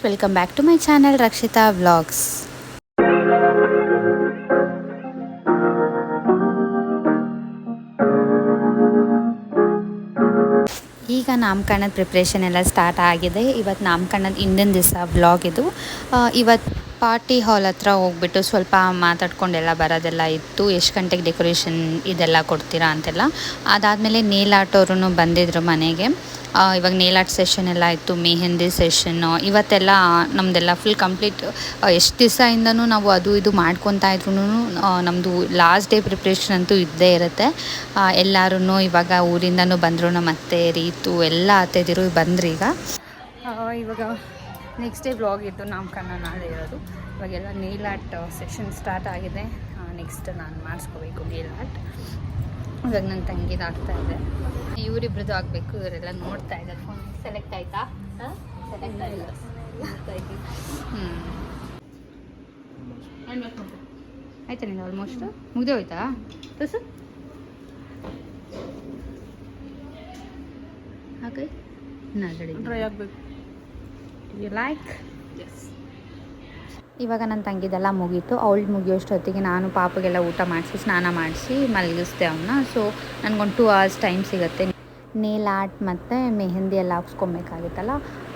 Friends welcome back to my channel Rakshitha vlogs ಈಗ ನಾಮಕರಣದ preparation ಎಲ್ಲ ಸ್ಟಾರ್ಟ್ ಆಗಿದೆ. ಇವತ್ತು ನಾಮಕರಣದ ಹಿಂದಿನ ದಿವಸ ವ್ಲಾಗ್ ಇದು. ಇವತ್ತು ಪಾರ್ಟಿ ಹಾಲ್ ಹತ್ರ ಹೋಗ್ಬಿಟ್ಟು ಸ್ವಲ್ಪ ಮಾತಾಡ್ಕೊಂಡೆಲ್ಲ ಬರೋದೆಲ್ಲ ಇತ್ತು. ಎಷ್ಟು ಗಂಟೆಗೆ ಡೆಕೋರೇಷನ್ ಇದೆಲ್ಲ ಕೊಡ್ತೀರಾ ಅಂತೆಲ್ಲ. ಅದಾದಮೇಲೆ ನೇಲ್ ಆಟೋರು ಬಂದಿದ್ರು ಮನೆಗೆ. ಇವಾಗ ನೇಲ್ ಆರ್ಟ್ ಸೆಷನ್ ಎಲ್ಲ ಇತ್ತು, ಮೆಹೆಂದಿ ಸೆಷನ್ನು ಇವತ್ತೆಲ್ಲ ನಮ್ಮದೆಲ್ಲ ಫುಲ್ ಕಂಪ್ಲೀಟ್ ಎಷ್ಟು ದಿವಸದಿಂದನೂ ನಾವು ಅದು ಇದು ಮಾಡ್ಕೊತಾ ಇದ್ರು ನಮ್ಮದು ಲಾಸ್ಟ್ ಡೇ ಪ್ರಿಪ್ರೇಷನ್ ಅಂತೂ ಇದ್ದೇ ಇರುತ್ತೆ. ಎಲ್ಲರೂ ಇವಾಗ ಊರಿಂದನೂ ಬಂದರು ನಮ್ಮ ಅತ್ತೆ, ರೀತು, ಎಲ್ಲ ಅತ್ತೆದಿರು ಬಂದ್ರಿ ಈಗ ಇವಾಗ ನೆಕ್ಸ್ಟ್ ಡೇ ಬ್ಲಾಗ್ ಇತ್ತು ನಾಮಕರಣ ನಾಳೆ ಇರೋದು. ಇವಾಗೆಲ್ಲ ನೇಲ್ ಆರ್ಟ್ ಸೆಷನ್ ಸ್ಟಾರ್ಟ್ ಆಗಿದೆ. ನೆಕ್ಸ್ಟ್ ನಾನು ಮಾಡಿಸ್ಕೋಬೇಕು ನೇಲ್ ಆರ್ಟ್ ಇವಾಗ ನನ್ನ ತಂಗಿದು ಆಗ್ತಾ ಇದೆ. ಇವರಿಬ್ರದ್ದು ಆಗಬೇಕು ಇವರೆಲ್ಲ ನೋಡ್ತಾ ಇದ್ದಾರೆ. ಫೋನ್ ಸೆಲೆಕ್ಟ್ ಆಯ್ತಾ? ಸೆಲೆಕ್ಟ್ ಆಗಿಲ್ಲ ಹ್ಞೂ ಆಯ್ತಾ? ನಿಂದು ಆಲ್ಮೋಸ್ಟ್ ಮುಗ್ದೆ ಹೋಯ್ತಾ ತಸ ಹಾಕೈ. ನಾ ಡ್ರೈ ಆಗಬೇಕು. ಯು ಲೈಕ್ ಇವಾಗ ನನ್ನ ತಂಗಿದೆಲ್ಲ ಮುಗೀತು. ಅವಳು ಮುಗಿಯೋಷ್ಟೊತ್ತಿಗೆ ನಾನು ಪಾಪಗೆಲ್ಲ ಊಟ ಮಾಡಿಸಿ ಸ್ನಾನ ಮಾಡಿಸಿ ಮಲಗಿಸ್ದೆ ಅವನ್ನ ಸೊ ನನಗೊಂದು ಟೂ ಅವರ್ಸ್ ಟೈಮ್ ಸಿಗುತ್ತೆ. ನೇಲ್ ಆರ್ಟ್ ಮತ್ತು ಮೆಹಂದಿ ಎಲ್ಲ ಹಾಕ್ಸ್ಕೊಬೇಕಾಗಿತ್ತಲ್ಲ?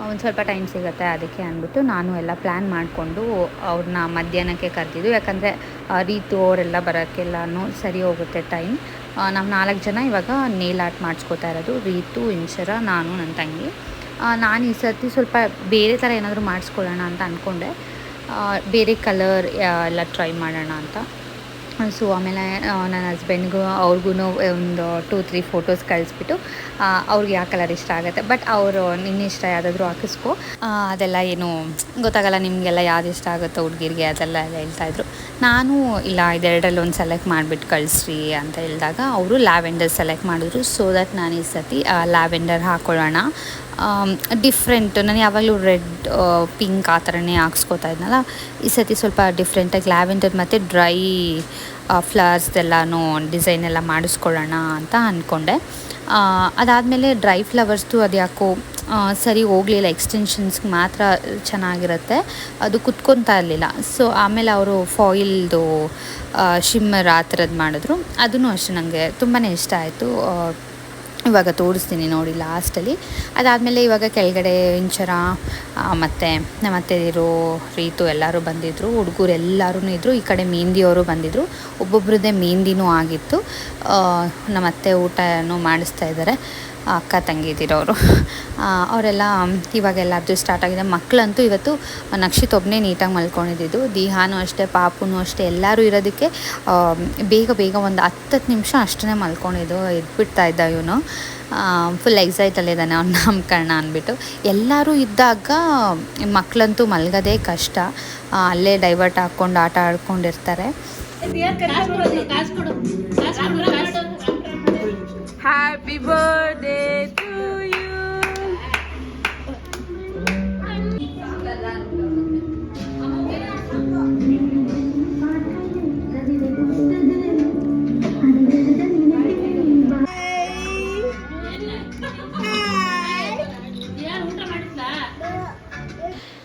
ಒಂದು ಸ್ವಲ್ಪ ಟೈಮ್ ಸಿಗುತ್ತೆ ಅದಕ್ಕೆ ಅಂದ್ಬಿಟ್ಟು ನಾನು ಎಲ್ಲ ಪ್ಲ್ಯಾನ್ ಮಾಡಿಕೊಂಡು ಅವ್ರನ್ನ ಮಧ್ಯಾಹ್ನಕ್ಕೆ ಕರೆದಿದ್ದು. ಯಾಕಂದರೆ ರೀತು ಅವರೆಲ್ಲ ಬರೋಕ್ಕೆಲ್ಲನೂ ಸರಿ ಹೋಗುತ್ತೆ ಟೈಮ್ ನಾವು ನಾಲ್ಕು ಜನ ಇವಾಗ ನೇಲ್ ಆರ್ಟ್ ಮಾಡಿಸ್ಕೋತಾ ಇರೋದು. ರೀತು ಇಂಚರ ನಾನು ನನ್ನ ತಂಗಿ. ನಾನು ಈ ಸರ್ತಿ ಸ್ವಲ್ಪ ಬೇರೆ ಥರ ಏನಾದರೂ ಮಾಡಿಸ್ಕೊಳ್ಳೋಣ ಅಂತ ಅಂದ್ಕೊಂಡೆ ಬೇರೆ ಕಲರ್ ಎಲ್ಲ ಟ್ರೈ ಮಾಡೋಣ ಅಂತ. ಸೊ ಆಮೇಲೆ ನನ್ನ ಹಸ್ಬೆಂಡ್ಗೂ ಅವ್ರಿಗೂ ಒಂದು ಟೂ ತ್ರೀ ಫೋಟೋಸ್ ಕಳಿಸ್ಬಿಟ್ಟು ಅವ್ರಿಗೆ ಯಾವ ಕಲರ್ ಇಷ್ಟ ಆಗುತ್ತೆ. ಬಟ್ ಅವರು, ನಿನ್ನ ಇಷ್ಟ ಯಾವುದಾದ್ರೂ ಹಾಕಿಸ್ಕೊ. ಅದೆಲ್ಲ ಏನು ಗೊತ್ತಾಗಲ್ಲ ನಿಮಗೆಲ್ಲ ಯಾವ್ದು ಇಷ್ಟ ಆಗುತ್ತೋ ಹುಡುಗಿರಿಗೆ, ಅದೆಲ್ಲ ಹೇಳ್ತಾಯಿದ್ರು ನಾನು ಇಲ್ಲ ಇದೆರಡರಲ್ಲಿ ಒಂದು ಸೆಲೆಕ್ಟ್ ಮಾಡಿಬಿಟ್ಟು ಕಳಿಸ್ರಿ ಅಂತ ಹೇಳಿದಾಗ, ಅವರು ಲ್ಯಾವೆಂಡರ್ ಸೆಲೆಕ್ಟ್ ಮಾಡಿದ್ರು. ಸೊ ದಟ್ ನಾನು ಈ ಸತಿ ಲ್ಯಾವೆಂಡರ್ ಹಾಕ್ಕೊಳ್ಳೋಣ ಡಿಫ್ರೆಂಟ್ ನಾನು ಯಾವಾಗಲೂ ರೆಡ್ ಪಿಂಕ್ ಆ ಥರನೇ ಹಾಕ್ಸ್ಕೊತಾ ಇದ್ನಲ್ಲ, ಈ ಸತಿ ಸ್ವಲ್ಪ ಡಿಫ್ರೆಂಟಾಗಿ ಲ್ಯಾವೆಂಡರ್ ಮತ್ತು ಡ್ರೈ ಫ್ಲವರ್ಸ್ದೆಲ್ಲನೂ ಡಿಸೈನ್ ಎಲ್ಲ ಮಾಡಿಸ್ಕೊಳ್ಳೋಣ ಅಂತ ಅಂದ್ಕೊಂಡೆ ಅದಾದಮೇಲೆ ಡ್ರೈ ಫ್ಲವರ್ಸ್ದು ಅದು ಯಾಕೋ ಸರಿ ಹೋಗಲಿಲ್ಲ ಎಕ್ಸ್ಟೆನ್ಷನ್ಸ್ಗೆ ಮಾತ್ರ ಚೆನ್ನಾಗಿರುತ್ತೆ, ಅದು ಕುತ್ಕೊತಾ ಇರಲಿಲ್ಲ. ಸೊ ಆಮೇಲೆ ಅವರು ಫಾಯಿಲ್ದು ಶಿಮ್ಮರ್ ಆ ಥರದ್ದು ಮಾಡಿದ್ರು. ಅದೂ ಅಷ್ಟೇ ನನಗೆ ತುಂಬಾ ಇಷ್ಟ ಆಯಿತು. ಇವಾಗ ತೋರಿಸ್ತೀನಿ ನೋಡಿ ಲಾಸ್ಟಲ್ಲಿ. ಅದಾದಮೇಲೆ ಇವಾಗ ಕೆಳಗಡೆ ಇಂಚರ ಮತ್ತು ನಮ್ಮ ಇರೋ ರೀತು ಎಲ್ಲರೂ ಬಂದಿದ್ದರು ಹುಡುಗರು ಎಲ್ಲರೂ ಇದ್ದರು ಈ ಕಡೆ ಮೆಹಂದಿಯವರು ಬಂದಿದ್ದರು ಒಬ್ಬೊಬ್ಬರದ್ದೇ ಮೆಹಂದಿನೂ ಆಗಿತ್ತು. ನಮ್ಮ ಅತ್ತೆ ಊಟನೂ ಮಾಡಿಸ್ತಾ ಇದ್ದಾರೆ. ಅಕ್ಕ ತಂಗಿದಿರೋರು. ಅವರೆಲ್ಲ ಇವಾಗ ಎಲ್ಲರದ್ದು ಸ್ಟಾರ್ಟ್ ಆಗಿದೆ. ಮಕ್ಕಳಂತೂ ಇವತ್ತು ನಕ್ಷಿತ್ ಒಬ್ಬನೇ ನೀಟಾಗಿ ಮಲ್ಕೊಂಡಿದ್ದು. ದಿಹಾನು ಅಷ್ಟೇ, ಪಾಪುನೂ ಅಷ್ಟೇ, ಎಲ್ಲರೂ ಇರೋದಕ್ಕೆ ಬೇಗ ಬೇಗ ಒಂದು ಹತ್ತತ್ತು ನಿಮಿಷ ಅಷ್ಟೇ ಮಲ್ಕೊಂಡಿದ್ದು, ಎದ್ಬಿಡ್ತಾ ಇದ್ದ ಇವನು. ಫುಲ್ ಎಕ್ಸೈಟಲ್ಲಿದ್ದಾನೆ ಅವ್ನ ನಾಮಕರಣ ಅಂದ್ಬಿಟ್ಟು. ಎಲ್ಲರೂ ಇದ್ದಾಗ ಮಕ್ಕಳಂತೂ ಮಲ್ಗೋದೇ ಕಷ್ಟ. ಅಲ್ಲೇ ಡೈವರ್ಟ್ ಹಾಕ್ಕೊಂಡು ಆಟ ಆಡ್ಕೊಂಡಿರ್ತಾರೆ. ಹ್ಯಾಪಿ birthday ಟು ಯು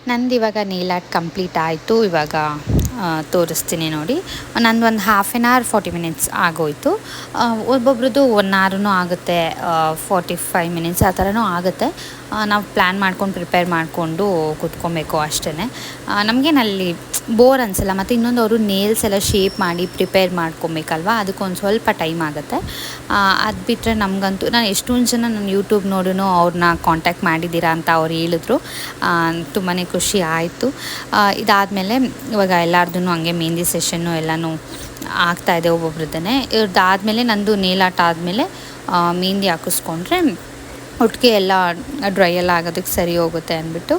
ನಂದು ಇವಾಗ ನೇಲ್ ಆರ್ಟ್ ಕಂಪ್ಲೀಟ್ ಆಯಿತು ಇವಾಗ. ತೋರಿಸ್ತೀನಿ ನೋಡಿ. ನಂದು ಒಂದು half an hour forty minutes ಆಗೋಯ್ತು ಒಬ್ಬೊಬ್ರದ್ದು ಒನ್ ಅವರ್ನೂ ಆಗುತ್ತೆ ಫಾರ್ಟಿ ಫೈವ್ ಮಿನಿಟ್ಸ್ ಆ ಥರನೂ ಆಗುತ್ತೆ. ನಾವು ಪ್ಲ್ಯಾನ್ ಮಾಡ್ಕೊಂಡು ಪ್ರಿಪೇರ್ ಮಾಡಿಕೊಂಡು ಕೂತ್ಕೊಬೇಕು ಅಷ್ಟೇ ನಮಗೇನಲ್ಲಿ ಬೋರ್ ಅನಿಸಲ್ಲ, ಮತ್ತು ಇನ್ನೊಂದು ಅವರು ನೇಲ್ಸ್ ಎಲ್ಲ ಶೇಪ್ ಮಾಡಿ ಪ್ರಿಪೇರ್ ಮಾಡ್ಕೊಬೇಕಲ್ವ? ಅದಕ್ಕೊಂದು ಸ್ವಲ್ಪ ಟೈಮ್ ಆಗುತ್ತೆ. ಅದು ಬಿಟ್ಟರೆ ನಮಗಂತೂ ನಾನು ಎಷ್ಟೊಂದು ಜನ ನನ್ನ ಯೂಟ್ಯೂಬ್ ನೋಡೂ ಅವ್ರನ್ನ ಕಾಂಟ್ಯಾಕ್ಟ್ ಮಾಡಿದ್ದೀರಾ ಅಂತ ಅವ್ರು ಹೇಳಿದ್ರು. ತುಂಬಾ ಖುಷಿ ಆಯಿತು. ಇದಾದಮೇಲೆ ಇವಾಗ ಎಲ್ಲರದ್ದು ಹಂಗೆ ಮೆಹಂದಿ ಸೆಷನ್ನು ಎಲ್ಲನೂ ಆಗ್ತಾಯಿದೆ ಒಬ್ಬೊಬ್ರದ್ದೇ ಇವ್ರದ್ದಾದಮೇಲೆ ನಂದು ನೇಲಾಟ ಆದಮೇಲೆ ಮೆಹಂದಿ ಹಾಕಿಸ್ಕೊಂಡ್ರೆ ಒಟ್ಟಿಗೆ ಎಲ್ಲ ಡ್ರೈ ಎಲ್ಲ ಆಗೋದಕ್ಕೆ ಸರಿ ಹೋಗುತ್ತೆ ಅಂದ್ಬಿಟ್ಟು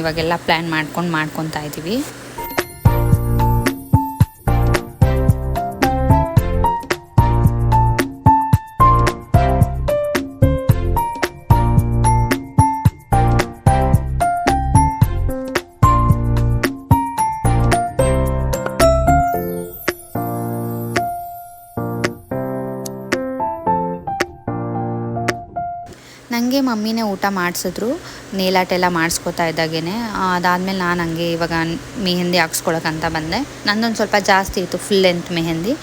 ಇವಾಗೆಲ್ಲ ಪ್ಲ್ಯಾನ್ ಮಾಡ್ಕೊಂಡು ಮಾಡ್ಕೊತಾ ಇದ್ದೀವಿ ಮಮ್ಮಿನೇ ಊಟ ಮಾಡಿಸಿದ್ರು, ನೇಲಾಟೆಲ್ಲ ಮಾಡಿಸ್ಕೊತಾ ಇದ್ದಾಗೇನೆ. ಅದಾದಮೇಲೆ ನಾನು ಹಂಗೆ ಇವಾಗ ಮೆಹೆಂದಿ ಹಾಕ್ಸ್ಕೊಳಕ್ಕಂತ ಬಂದೆ. ನಂದೊಂದು ಸ್ವಲ್ಪ ಜಾಸ್ತಿ ಇತ್ತು ಫುಲ್ ಲೆಂತ್ ಮೆಹೆಂದಿ.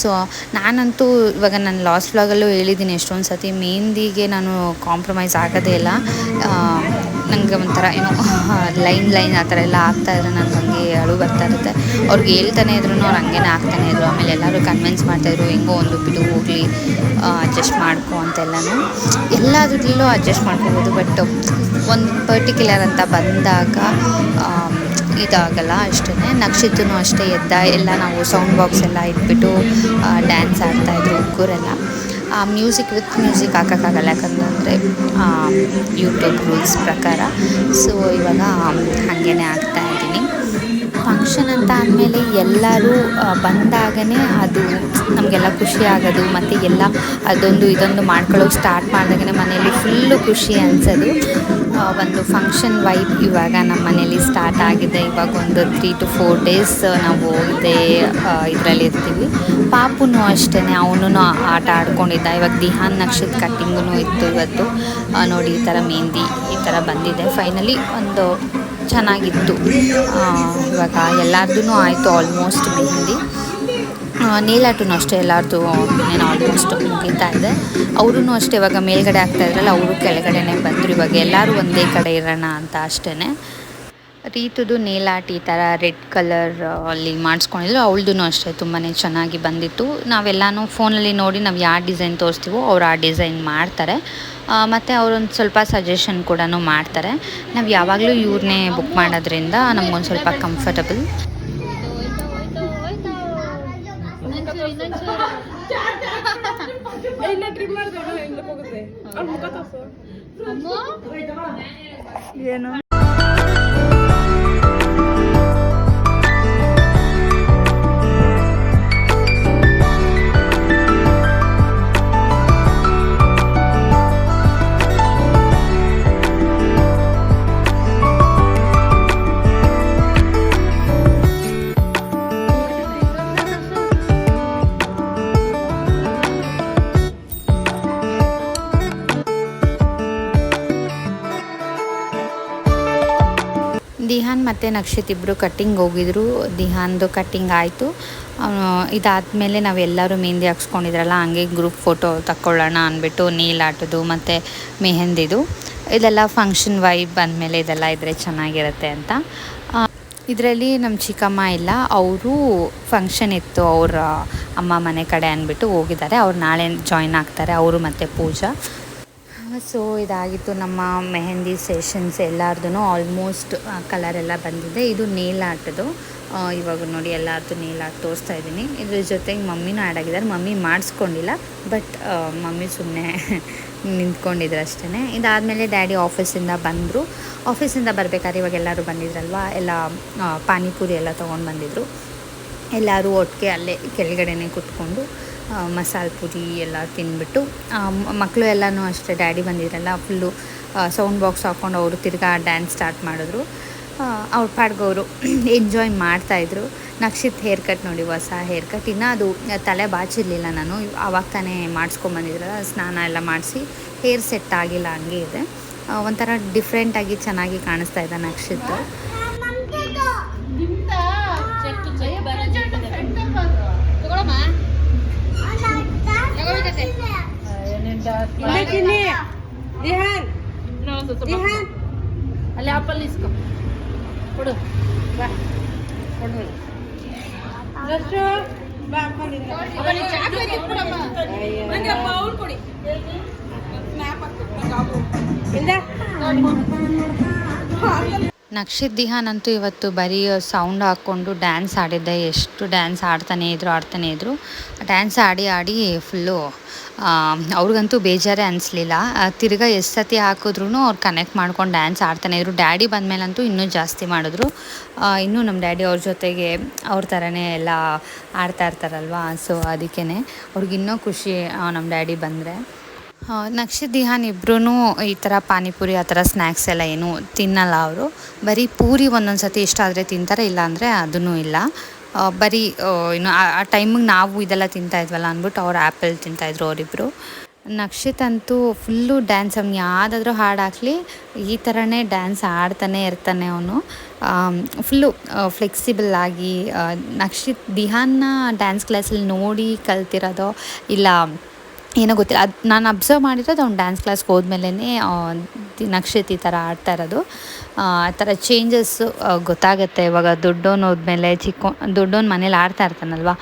ಸೊ ನಾನಂತೂ ಇವಾಗ ನಾನು ಲಾಸ್ಟ್ ವ್ಲಾಗಲ್ಲೂ ಹೇಳಿದ್ದೀನಿ ಎಷ್ಟೊಂದು ಸತಿ ಮೆಹೆಂದಿಗೆ ನಾನು ಕಾಂಪ್ರಮೈಸ್ ಆಗೋದೇ ಇಲ್ಲ. ನನಗೆ ಒಂಥರ ಏನೋ ಲೈನ್ ಲೈನ್ ಆ ಥರ ಎಲ್ಲ ಆಗ್ತಾಯಿದ್ರೆ ನನಗೆ ಹಂಗೆ ಅಳು ಬರ್ತಾ ಇರುತ್ತೆ. ಅವ್ರಿಗೆ ಹೇಳ್ತಾನೆ ಇದ್ರು ಅವ್ರು ಹಂಗೇನೆ ಆಗ್ತಾನೆ ಇದ್ರು. ಆಮೇಲೆ ಎಲ್ಲರೂ ಕನ್ವಿನ್ಸ್ ಮಾಡ್ತಾಯಿದ್ರು ಹೆಂಗೋ ಒಂದು ಬಿಡು ಹೋಗಲಿ ಅಡ್ಜಸ್ಟ್ ಮಾಡ್ಕೊ ಅಂತೆಲ್ಲನೂ. ಎಲ್ಲದರಲ್ಲೂ ಅಡ್ಜಸ್ಟ್ ಮಾಡ್ಕೋಬೋದು ಬಟ್ ಒಂದು ಪರ್ಟಿಕ್ಯುಲರ್ ಅಂತ ಬಂದಾಗ ಇದಾಗಲ್ಲ ಅಷ್ಟೇ ನಕ್ಷತ್ರನೂ ಅಷ್ಟೇ ಎದ್ದ, ಎಲ್ಲ ನಾವು ಸೌಂಡ್ ಬಾಕ್ಸ್ ಎಲ್ಲ ಇಟ್ಬಿಟ್ಟು ಡ್ಯಾನ್ಸ್ ಆಡ್ತಾಯಿದ್ರು ಹುಡುಗರೆಲ್ಲ ಮ್ಯೂಸಿಕ್ ವಿತ್ ಮ್ಯೂಸಿಕ್ ಹಾಕೋಕ್ಕಾಗಲ್ಲ. ಯಾಕಂತಂದರೆ ಯೂಟ್ಯೂಬ್ ರೂಲ್ಸ್ ಪ್ರಕಾರ. ಸೊ ಇವಾಗ ಹಾಗೇ ಆಗ್ತಾ ಇದ್ದೀನಿ ಫಂಕ್ಷನ್ ಅಂತ ಆದಮೇಲೆ ಎಲ್ಲರೂ ಬಂದಾಗನೇ ಅದು ನಮಗೆಲ್ಲ ಖುಷಿ ಆಗೋದು, ಮತ್ತು ಎಲ್ಲ ಅದೊಂದು ಇದೊಂದು ಮಾಡ್ಕೊಳ್ಳೋಕೆ ಸ್ಟಾರ್ಟ್ ಮಾಡಿದಾಗನೇ ಮನೆಯಲ್ಲಿ ಫುಲ್ಲು ಖುಷಿ ಅನಿಸೋದು. ಒಂದು ಫಂಕ್ಷನ್ ವೈಬ್ ಇವಾಗ ನಮ್ಮ ಮನೇಲಿ ಸ್ಟಾರ್ಟ್ ಆಗಿದೆ. ಇವಾಗ ಒಂದು ತ್ರೀ ಟು ಫೋರ್ ಡೇಸ್ ನಾವು ಇದೇ ಇದರಲ್ಲಿ ಇರ್ತೀವಿ. ಪಾಪುನು ಅಷ್ಟೇ ಅವನು ಆಟ ಆಡ್ಕೊಂಡಿದ್ದ. ಇವಾಗ ದಿಹಾನ್ ನಕ್ಷತ್ರ ಕಟ್ಟಿಂಗೂ ಇತ್ತು ಇವತ್ತು. ನೋಡಿ, ಈ ಥರ ಮೆಹಂದಿ ಈ ಥರ ಬಂದಿದೆ. ಫೈನಲಿ ಒಂದು ಚೆನ್ನಾಗಿತ್ತು. ಇವಾಗ ಎಲ್ಲರದೂ ಆಯಿತು ಆಲ್ಮೋಸ್ಟ್ ಮೆಹಂದಿ. ನೇಲಾಟು ಅಷ್ಟೇ ಎಲ್ಲರದು ಏನು ಆಲ್ಮೋಸ್ಟ್ ಮುಗೀತಾ ಇದೆ. ಅವರೂ ಅಷ್ಟೇ ಇವಾಗ ಮೇಲ್ಗಡೆ ಆಗ್ತಾ ಇದ್ರಲ್ಲ, ಅವರು ಕೆಳಗಡೆನೆ ಬಂದರು. ಇವಾಗ ಎಲ್ಲರೂ ಒಂದೇ ಕಡೆ ಇರೋಣ ಅಂತ ಅಷ್ಟೇ ರೀತುದು ಆರ್ಟ್ ಈ ಥರ ರೆಡ್ ಕಲರ್ ಅಲ್ಲಿ ಮಾಡಿಸ್ಕೊಂಡಿದ್ರು. ಅವಳದು ಅಷ್ಟೇ ತುಂಬಾ ಚೆನ್ನಾಗಿ ಬಂದಿತ್ತು. ನಾವೆಲ್ಲನೂ ಫೋನಲ್ಲಿ ನೋಡಿ ನಾವು ಯಾವ ಡಿಸೈನ್ ತೋರಿಸ್ತೀವೋ ಅವ್ರು ಆ ಡಿಸೈನ್ ಮಾಡ್ತಾರೆ. ಮತ್ತು ಅವರೊಂದು ಸ್ವಲ್ಪ ಸಜೆಷನ್ ಕೂಡ ಮಾಡ್ತಾರೆ. ನಾವು ಯಾವಾಗಲೂ ಇವ್ರನ್ನೇ ಬುಕ್ ಮಾಡೋದ್ರಿಂದ ನಮಗೊಂದು ಸ್ವಲ್ಪ ಕಂಫರ್ಟಬಲ್. ಇಲ್ಲ ದಿಹಾನ್ ಮತ್ತು ನಕ್ಷಿತ್ ಇಬ್ಬರು ಕಟ್ಟಿಂಗ್ ಹೋಗಿದ್ರು. ದಿಹಾನ್ದು ಕಟ್ಟಿಂಗ್ ಆಯಿತು. ಇದಾದಮೇಲೆ ನಾವೆಲ್ಲರೂ ಮೆಹಂದಿ ಹಾಕ್ಸ್ಕೊಂಡಿದ್ರಲ್ಲ, ಹಂಗೆ ಗ್ರೂಪ್ ಫೋಟೋ ತಕ್ಕೊಳ್ಳೋಣ ಅಂದ್ಬಿಟ್ಟು ನೀಲಾಟದು ಮತ್ತು ಮೆಹಂದಿದು. ಇದೆಲ್ಲ ಫಂಕ್ಷನ್ ವೈಬ್ ಬಂದಮೇಲೆ ಇದೆಲ್ಲ ಇದ್ದರೆ ಚೆನ್ನಾಗಿರುತ್ತೆ ಅಂತ. ಇದರಲ್ಲಿ ನಮ್ಮ ಚಿಕ್ಕಮ್ಮ ಇಲ್ಲ, ಅವರು ಫಂಕ್ಷನ್ ಇತ್ತು ಅವರ ಅಮ್ಮ ಮನೆ ಕಡೆ ಅಂದ್ಬಿಟ್ಟು ಹೋಗಿದ್ದಾರೆ. ಅವ್ರು ನಾಳೆ ಜಾಯ್ನ್ ಆಗ್ತಾರೆ, ಅವರು ಮತ್ತು ಪೂಜಾ. ಸೊ ಇದಾಗಿತ್ತು ನಮ್ಮ ಮೆಹಂದಿ ಸೆಷನ್ಸ್ ಎಲ್ಲರದು ಆಲ್ಮೋಸ್ಟ್ ಕಲರ್ ಎಲ್ಲ ಬಂದಿದೆ. ಇದು ನೇಲ್ ಆರ್ಟ್ದು ಇವಾಗ ನೋಡಿ ಎಲ್ಲರದ್ದು ನೇಲ್ ಆರ್ಟ್ ತೋರಿಸ್ತಾ ಇದ್ದೀನಿ. ಇದ್ರ ಜೊತೆಗೆ ಮಮ್ಮಿನೂ ಆ್ಯಡ್ ಆಗಿದ್ದಾರೆ. ಮಮ್ಮಿ ಮಾಡಿಸ್ಕೊಂಡಿಲ್ಲ, ಬಟ್ ಮಮ್ಮಿ ಸುಮ್ಮನೆ ನಿಂತ್ಕೊಂಡಿದ್ರು ಅಷ್ಟೇ ಇದಾದಮೇಲೆ ಡ್ಯಾಡಿ ಆಫೀಸಿಂದ ಬಂದರು. ಆಫೀಸಿಂದ ಬರಬೇಕಾದ್ರೆ ಇವಾಗ ಎಲ್ಲರೂ ಬಂದಿದ್ರಲ್ವ? ಎಲ್ಲ ಪಾನಿಪುರಿ ಎಲ್ಲ ತೊಗೊಂಡು ಬಂದಿದ್ರು. ಎಲ್ಲರೂ ಒಟ್ಟಿಗೆ ಅಲ್ಲೇ ಕೆಳಗಡೆನೇ ಕುತ್ಕೊಂಡು ಮಸಾಲೆ ಪುರಿ ಎಲ್ಲ ತಿಂದ್ಬಿಟ್ಟು ಮಕ್ಕಳು ಎಲ್ಲನೂ ಅಷ್ಟೇ, ಡ್ಯಾಡಿ ಬಂದಿದ್ರಲ್ಲ, ಫುಲ್ಲು ಸೌಂಡ್ ಬಾಕ್ಸ್ ಹಾಕ್ಕೊಂಡು ಅವರು ತಿರ್ಗಾ ಡ್ಯಾನ್ಸ್ ಸ್ಟಾರ್ಟ್ ಮಾಡಿದ್ರು. ಅವ್ರ ಪಾಡ್ಗೆ ಅವರು ಎಂಜಾಯ್ ಮಾಡ್ತಾಯಿದ್ರು ನಕ್ಷಿತ್ ಹೇರ್ ಕಟ್ ನೋಡಿ, ಹೊಸ ಹೇರ್ ಕಟ್ ಇನ್ನೂ ಅದು ತಲೆ ಬಾಚಿರಲಿಲ್ಲ ನಾನು ಆವಾಗ ತಾನೇ ಮಾಡಿಸ್ಕೊಂಬಂದಿದ್ರಲ್ಲ, ಸ್ನಾನ ಎಲ್ಲ ಮಾಡಿಸಿ ಹೇರ್ ಸೆಟ್ ಆಗಿಲ್ಲ, ಹಂಗೆ ಇದೆ. ಒಂಥರ ಡಿಫ್ರೆಂಟಾಗಿ ಚೆನ್ನಾಗಿ ಕಾಣಿಸ್ತಾ ಇದೆ ನಕ್ಷಿತ್ ಇಲ್ಲ ಚಿನ್ನಿ ದಿಹಾನ್ ದಿಹಾನ್ ಅಲ್ಲಿ ಆಪಲ್ ಇಸ್ಕೊ. ಕೊಡು. ಬಾ. ಕೊಡು. ರಷ್ಟು ಬಾ ಕೊಡಿ. ಇಲ್ಲ ನಕ್ಷಿತ್ ದಿಹಾನ್ ಅಂತೂ ಇವತ್ತು ಬರೀ ಸೌಂಡ್ ಹಾಕ್ಕೊಂಡು ಡ್ಯಾನ್ಸ್ ಆಡಿದ್ದೆ. ಎಷ್ಟು ಡ್ಯಾನ್ಸ್ ಆಡ್ತಾನೆ ಇದ್ರು ಆಡ್ತಾನೆ ಇದ್ರು. ಡ್ಯಾನ್ಸ್ ಆಡಿ ಆಡಿ ಫುಲ್ಲು ಅವ್ರಿಗಂತೂ ಬೇಜಾರೇ ಅನಿಸ್ಲಿಲ್ಲ. ತಿರ್ಗಾ ಎಷ್ಟು ಸತಿ ಹಾಕಿದ್ರು ಅವ್ರು ಕನೆಕ್ಟ್ ಮಾಡ್ಕೊಂಡು ಡ್ಯಾನ್ಸ್ ಆಡ್ತಾನೆ ಇದ್ರು. ಡ್ಯಾಡಿ ಬಂದಮೇಲಂತೂ ಇನ್ನೂ ಜಾಸ್ತಿ ಮಾಡಿದ್ರು. ಇನ್ನೂ ನಮ್ಮ ಡ್ಯಾಡಿ ಅವ್ರ ಜೊತೆಗೆ ಅವ್ರ ಥರನೇ ಎಲ್ಲ ಆಡ್ತಾ ಇರ್ತಾರಲ್ವ? ಸೊ ಅದಕ್ಕೇ ಅವ್ರಿಗಿನ್ನೂ ಖುಷಿ ನಮ್ಮ ಡ್ಯಾಡಿ ಬಂದರೆ. ನಕ್ಷಿತ್ ದಿಹಾನ್ ಇಬ್ಬರೂ ಈ ಥರ ಪಾನಿಪುರಿ, ಆ ಥರ ಸ್ನ್ಯಾಕ್ಸ್ ಎಲ್ಲ ಏನು ತಿನ್ನಲ್ಲ ಅವರು. ಬರೀ ಪೂರಿ ಒಂದೊಂದು ಸತಿ ಇಷ್ಟ ಆದರೆ ತಿಂತಾರೆ ಇಲ್ಲ ಅಂದರೆ ಅದೂ ಇಲ್ಲ ಬರೀ ಇನ್ನು ಆ ಟೈಮಿಗೆ ನಾವು ಇದೆಲ್ಲ ತಿಂತಾ ಇದ್ವಲ್ಲ ಅಂದ್ಬಿಟ್ಟು ಅವ್ರು ಆ್ಯಪಲ್ ತಿಂತಾಯಿದ್ರು ಅವರಿಬ್ಬರು ನಕ್ಷಿತ್ ಅಂತೂ ಫುಲ್ಲು ಡ್ಯಾನ್ಸ್ ಅವ್ನಿಗೆ ಯಾವುದಾದ್ರೂ ಹಾಡು ಈ ಥರನೇ ಡ್ಯಾನ್ಸ್ ಆಡ್ತಾನೆ ಇರ್ತಾನೆ ಅವನು. ಫುಲ್ಲು ಫ್ಲೆಕ್ಸಿಬಲ್ ಆಗಿ ನಕ್ಷಿತ್, ದಿಹಾನ್ನ ಡ್ಯಾನ್ಸ್ ಕ್ಲಾಸಲ್ಲಿ ನೋಡಿ ಕಲ್ತಿರೋದೋ, ಇಲ್ಲ ಏನೋ ಗೊತ್ತಿಲ್ಲ. ಅದು ನಾನು ಅಬ್ಸರ್ವ್ ಮಾಡಿರೋದು ಅವ್ನು ಡ್ಯಾನ್ಸ್ ಕ್ಲಾಸ್ಗೆ ಹೋದ್ಮೇಲೆ ನಕ್ಷತಿ ಥರ ಆಡ್ತಾ ಇರೋದು. ಆ ಥರ ಚೇಂಜಸ್ಸು ಗೊತ್ತಾಗುತ್ತೆ. ಇವಾಗ ದೊಡ್ಡವನು ಹೋದ್ಮೇಲೆ ಚಿಕ್ಕ ದೊಡ್ಡವನು ಮನೇಲಿ ಆಡ್ತಾ ಇರ್ತಾನಲ್ವ?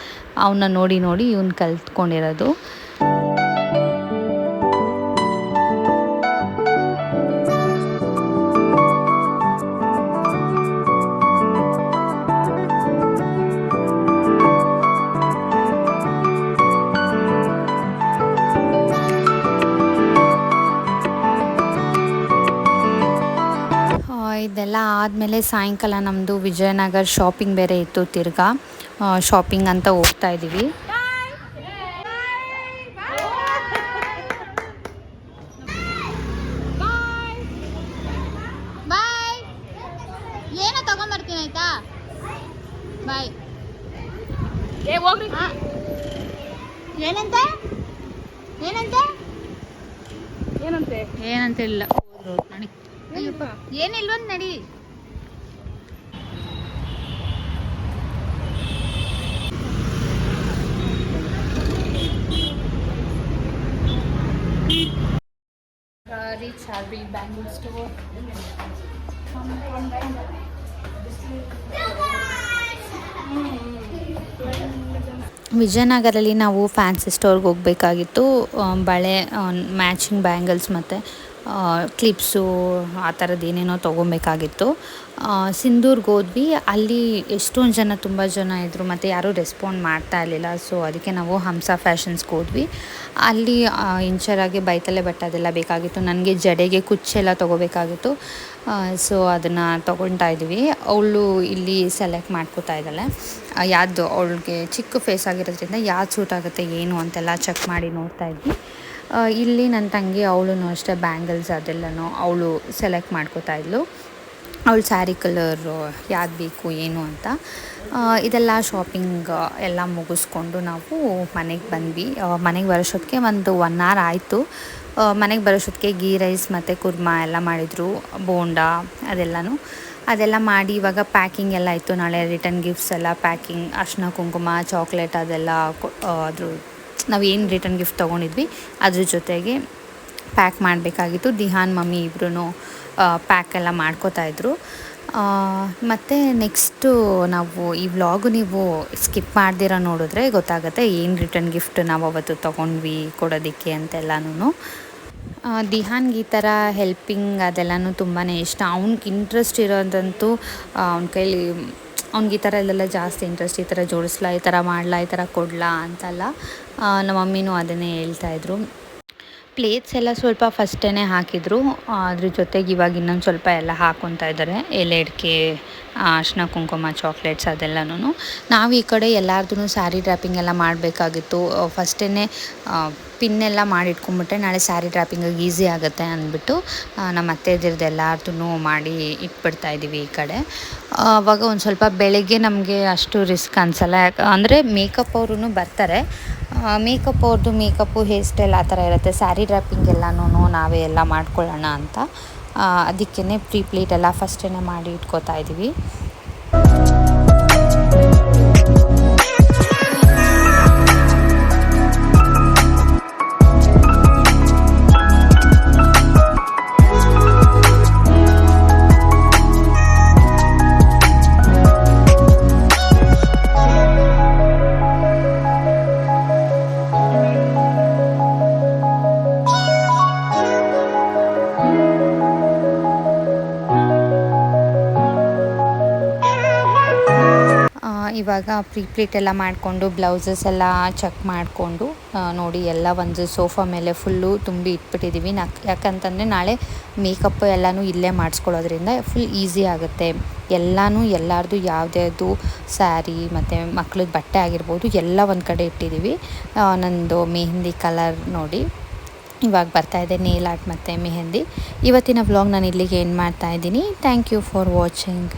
ಅವನ್ನ ನೋಡಿ ನೋಡಿ ಇವ್ನು ಕಲ್ತ್ಕೊಂಡಿರೋದು. ಇದೆಲ್ಲ ಆದಮೇಲೆ ಸಾಯಂಕಾಲ ನಮ್ಮದು ವಿಜಯನಗರ ಶಾಪಿಂಗ್ ಬೇರೆ ಇತ್ತು ತಿರ್ಗಾ ಶಾಪಿಂಗ್ ಅಂತ ಹೋಗ್ತಾ ಇದ್ದೀವಿ ಬಾಯ್ ಏನೋ ತಗೊಂಬರ್ತೀನಿ ಆಯ್ತಾ? ಬಾಯ್ ಏ ಹೋಗ್ರಿ. ಏನಂತೆ? ಏನಂತೆ? ಏನಂತೆ? ಏನಂತ ಇಲ್ಲ. ನಡಿ ಏನಿಲ್ವಂತ ನಡಿ. ರೀಚ್ ಸ್ಟೋರ್ ವಿಜಯನಗರಲ್ಲಿ ನಾವು ಫ್ಯಾನ್ಸಿ ಸ್ಟೋರ್ಗೆ ಹೋಗಬೇಕಾಗಿತ್ತು. ಬಳೆ ಮ್ಯಾಚಿಂಗ್ ಬ್ಯಾಂಗಲ್ಸ್ ಮತ್ತು ಕ್ಲಿಪ್ಸು ಆ ಥರದ್ದು ಏನೇನೋ ತೊಗೊಬೇಕಾಗಿತ್ತು. ಸಿಂಧೂರ್ಗೆ ಹೋದ್ವಿ ಅಲ್ಲಿ ಎಷ್ಟೊಂದು ಜನ, ತುಂಬ ಜನ ಇದ್ದರು ಮತ್ತು ಯಾರೂ ರೆಸ್ಪಾಂಡ್ ಮಾಡ್ತಾ ಇರಲಿಲ್ಲ. ಸೊ ಅದಕ್ಕೆ ನಾವು ಹಂಸ ಫ್ಯಾಷನ್ಸ್ಗೆ ಹೋದ್ವಿ ಅಲ್ಲಿ ಇಂಚರಾಗಿ ಬೈತಲೆ ಬಟ್ಟೆ ಅದೆಲ್ಲ ಬೇಕಾಗಿತ್ತು. ನನಗೆ ಜಡೆಗೆ ಕುಚ್ಚೆಲ್ಲ ತೊಗೋಬೇಕಾಗಿತ್ತು. ಸೊ ಅದನ್ನು ತೊಗೊಳ್ತಾ ಇದ್ವಿ. ಅವಳು ಇಲ್ಲಿ ಸೆಲೆಕ್ಟ್ ಮಾಡ್ಕೋತಾ ಇದ್ದಾಳೆ. ಯಾವುದು ಅವಳಿಗೆ ಚಿಕ್ಕ ಫೇಸ್ ಆಗಿರೋದ್ರಿಂದ ಯಾವ್ದು ಸೂಟ್ ಆಗುತ್ತೆ, ಏನು ಅಂತೆಲ್ಲ ಚೆಕ್ ಮಾಡಿ ನೋಡ್ತಾ ಇದ್ವಿ. ಇಲ್ಲಿ ನನ್ನ ತಂಗಿ ಅವಳು ಅಷ್ಟೇ ಬ್ಯಾಂಗಲ್ಸ್ ಅದೆಲ್ಲನೂ ಅವಳು ಸೆಲೆಕ್ಟ್ ಮಾಡ್ಕೋತಾ ಇದ್ಲು. ಅವಳು ಸ್ಯಾರಿ ಕಲರು ಯಾವ್ದು ಬೇಕು, ಏನು ಅಂತ. ಇದೆಲ್ಲ ಶಾಪಿಂಗ್ ಎಲ್ಲ ಮುಗಿಸ್ಕೊಂಡು ನಾವು ಮನೆಗೆ ಬಂದ್ವಿ. ಮನೆಗೆ ಬರೋಷ್ಟೊತ್ತಿಗೆ ಒಂದು ಒನ್ ಅವರ್ ಆಯಿತು. ಮನೆಗೆ ಬರೋಷ್ಟೊತ್ತಿಗೆ ಗೀ ರೈಸ್ ಮತ್ತು ಕುರ್ಮಾ ಎಲ್ಲ ಮಾಡಿದರು, ಬೋಂಡಾ ಅದೆಲ್ಲನೂ. ಅದೆಲ್ಲ ಮಾಡಿ ಇವಾಗ ಪ್ಯಾಕಿಂಗ್ ಎಲ್ಲ ಇತ್ತು ನಾಳೆ ರಿಟರ್ನ್ ಗಿಫ್ಟ್ಸ್ ಎಲ್ಲ ಪ್ಯಾಕಿಂಗ್ ಅರ್ಶಿನ, ಕುಂಕುಮ ಚಾಕ್ಲೇಟ್ ಅದೆಲ್ಲ ಅದ್ರ ನಾವು ಏನು ರಿಟರ್ನ್ ಗಿಫ್ಟ್ ತೊಗೊಂಡಿದ್ವಿ, ಅದ್ರ ಜೊತೆಗೆ ಪ್ಯಾಕ್ ಮಾಡಬೇಕಾಗಿತ್ತು. ದಿಹಾನ್, ಮಮ್ಮಿ ಇಬ್ಬರೂ ಪ್ಯಾಕ್ ಎಲ್ಲ ಮಾಡ್ಕೋತಾ ಇದ್ರು. ಮತ್ತು ನೆಕ್ಸ್ಟು ನಾವು ಈ ವ್ಲಾಗು ನೀವು ಸ್ಕಿಪ್ ಮಾಡ್ದಿರ ನೋಡಿದ್ರೆ ಗೊತ್ತಾಗುತ್ತೆ ಏನು ರಿಟರ್ನ್ ಗಿಫ್ಟ್ ನಾವು ಅವತ್ತು ತೊಗೊಂಡ್ವಿ ಕೊಡೋದಕ್ಕೆ ಅಂತೆಲ್ಲನೂ ದಿಹಾನ್ಗೆ ಈ ಥರ ಹೆಲ್ಪಿಂಗ್ ಅದೆಲ್ಲನೂ ತುಂಬಾ ಇಷ್ಟ. ಅವ್ನಿಗೆ ಇಂಟ್ರೆಸ್ಟ್ ಇರೋದಂತೂ ಅವ್ನ ಕೈಲಿ ಅವ್ನಿಗೆ ಈ ಥರ ಇಲ್ಲೆಲ್ಲ ಜಾಸ್ತಿ ಇಂಟ್ರೆಸ್ಟ್ ಈ ಥರ ಜೋಡಿಸ್ಲಾ, ಈ ಥರ ಮಾಡ್ಲಾ, ಈ ಥರ ಕೊಡ್ಲಾ ಅಂತಲ್ಲ ನಮ್ಮ ಮಮ್ಮಿನೂ ಅದನ್ನೇ ಹೇಳ್ತಾಯಿದ್ರು ಪ್ಲೇಟ್ಸ್ ಎಲ್ಲ ಸ್ವಲ್ಪ ಫಸ್ಟೇ ಹಾಕಿದ್ರು ಅದ್ರ ಜೊತೆಗೆ ಇವಾಗ ಇನ್ನೊಂದು ಸ್ವಲ್ಪ ಎಲ್ಲ ಹಾಕೊತಾ ಇದ್ದಾರೆ. ಎಲೆ ಅಡಿಕೆ ಅರ್ಶಿನ, ಕುಂಕುಮ ಚಾಕ್ಲೇಟ್ಸ್ ಅದೆಲ್ಲನೂ ನಾವು ಈ ಕಡೆ ಎಲ್ಲಾರ್ದು ಸ್ಯಾರಿ ಡ್ರಾಪಿಂಗ್ ಎಲ್ಲ ಮಾಡಬೇಕಾಗಿತ್ತು. ಫಸ್ಟೇ ಪಿನ್ನೆಲ್ಲ ಮಾಡಿ ಇಟ್ಕೊಂಡ್ಬಿಟ್ರೆ ನಾಳೆ ಸ್ಯಾರಿ ಡ್ರಾಪಿಂಗಿಗೆ ಈಸಿ ಆಗುತ್ತೆ ಅಂದ್ಬಿಟ್ಟು ನಮ್ಮ ಅತ್ತೆದಿರ್ದು ಎಲ್ಲಾರ್ದು ಮಾಡಿ ಇಟ್ಬಿಡ್ತಾ ಇದ್ದೀವಿ ಈ ಕಡೆ. ಅವಾಗ ಒಂದು ಸ್ವಲ್ಪ ಬೆಳಗ್ಗೆ ನಮಗೆ ಅಷ್ಟು ರಿಸ್ಕ್ ಅನಿಸಲ್ಲ. ಯಾಕೆ, ಅಂದರೆ ಮೇಕಪ್ ಅವರು ಬರ್ತಾರೆ. ಮೇಕಪ್ ಅವ್ರದ್ದು ಮೇಕಪ್ಪು, ಹೇರ್ ಸ್ಟೈಲ್ ಆ ಥರ ಇರುತ್ತೆ. ಸ್ಯಾರಿ ಡ್ರಾಪಿಂಗ್ ಎಲ್ಲನೂ ನಾವೇ ಎಲ್ಲ ಮಾಡ್ಕೊಳ್ಳೋಣ ಅಂತ. ಅದಕ್ಕೇ ಪ್ರೀ ಪ್ಲೀಟ್ ಎಲ್ಲ ಫಸ್ಟೇ ಮಾಡಿ ಇಟ್ಕೋತಾ ಇದ್ದೀವಿ ಇವಾಗ ಪ್ರೀಪ್ಲೀಟ್ ಎಲ್ಲ ಮಾಡಿಕೊಂಡು ಬ್ಲೌಸಸ್ ಎಲ್ಲ ಚೆಕ್ ಮಾಡಿಕೊಂಡು ನೋಡಿ ಎಲ್ಲ ಒಂದು ಸೋಫಾ ಮೇಲೆ ಫುಲ್ಲು ತುಂಬಿ ಇಟ್ಬಿಟ್ಟಿದ್ದೀವಿ. ನಾ ಯಾಕಂತಂದರೆ ನಾಳೆ ಮೇಕಪ್ ಎಲ್ಲನೂ ಇಲ್ಲೇ ಮಾಡಿಸ್ಕೊಳ್ಳೋದ್ರಿಂದ ಫುಲ್ ಈಸಿ ಆಗುತ್ತೆ. ಎಲ್ಲನೂ ಎಲ್ಲರದು ಯಾವುದ್ಯಾವುದು ಸ್ಯಾರಿ ಮತ್ತು ಮಕ್ಳದ್ದು ಬಟ್ಟೆ ಆಗಿರ್ಬೋದು ಎಲ್ಲ ಒಂದು ಕಡೆ ಇಟ್ಟಿದ್ದೀವಿ. ನಂದು ಮೆಹಂದಿ ಕಲರ್ ನೋಡಿ. ಇವಾಗ ಬರ್ತಾ ಇದೆ ನೇಲ್ ಆರ್ಟ್ ಮತ್ತು ಮೆಹಂದಿ. ಇವತ್ತಿನ ವ್ಲಾಗ್ ನಾನು ಇಲ್ಲಿಗೆ ಏನು ಮಾಡ್ತಾ ಇದ್ದೀನಿ. Thank you for watching